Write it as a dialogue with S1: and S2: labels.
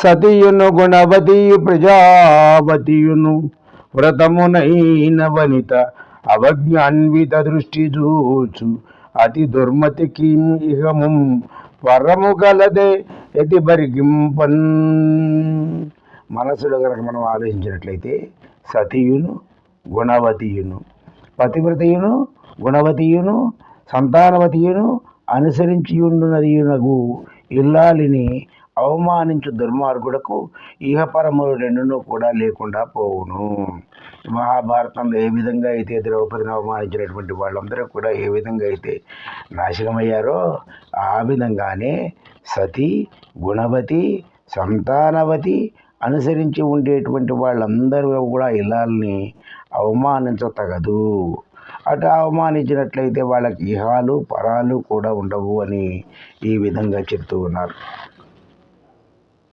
S1: సతియును గుణవతియు ప్రజావతియును వ్రతమునైన వనిత అవజ్ఞాన్విత దృష్టి చూచు. అతి దుర్మతికి ఇహము వరము గలదే ఎతి బరిగింపన్. మనసులో కనుక మనం ఆలోచించినట్లయితే సతియును గుణవతియును పతివ్రతయును గుణవతియును సంతానవతియును అనుసరించియుండునదియునగు ఇల్లాలిని అవమానించు దుర్మార్గుడకు ఇహపరములు రెండును కూడా లేకుండా పోవును. మహాభారతంలో ఏ విధంగా అయితే ద్రౌపదిని అవమానించినటువంటి వాళ్ళందరూ కూడా ఏ విధంగా అయితే నాశనమయ్యారో ఆ విధంగానే సతి గుణవతి సంతానవతి అనుసరించి ఉండేటువంటి వాళ్ళందరూ కూడా ఇలాల్ని అవమానించతగదు. అటు అవమానించినట్లయితే వాళ్ళకి ఇహాలు పరాలు కూడా ఉండవు అని ఈ విధంగా చెప్తూ ఉన్నారు.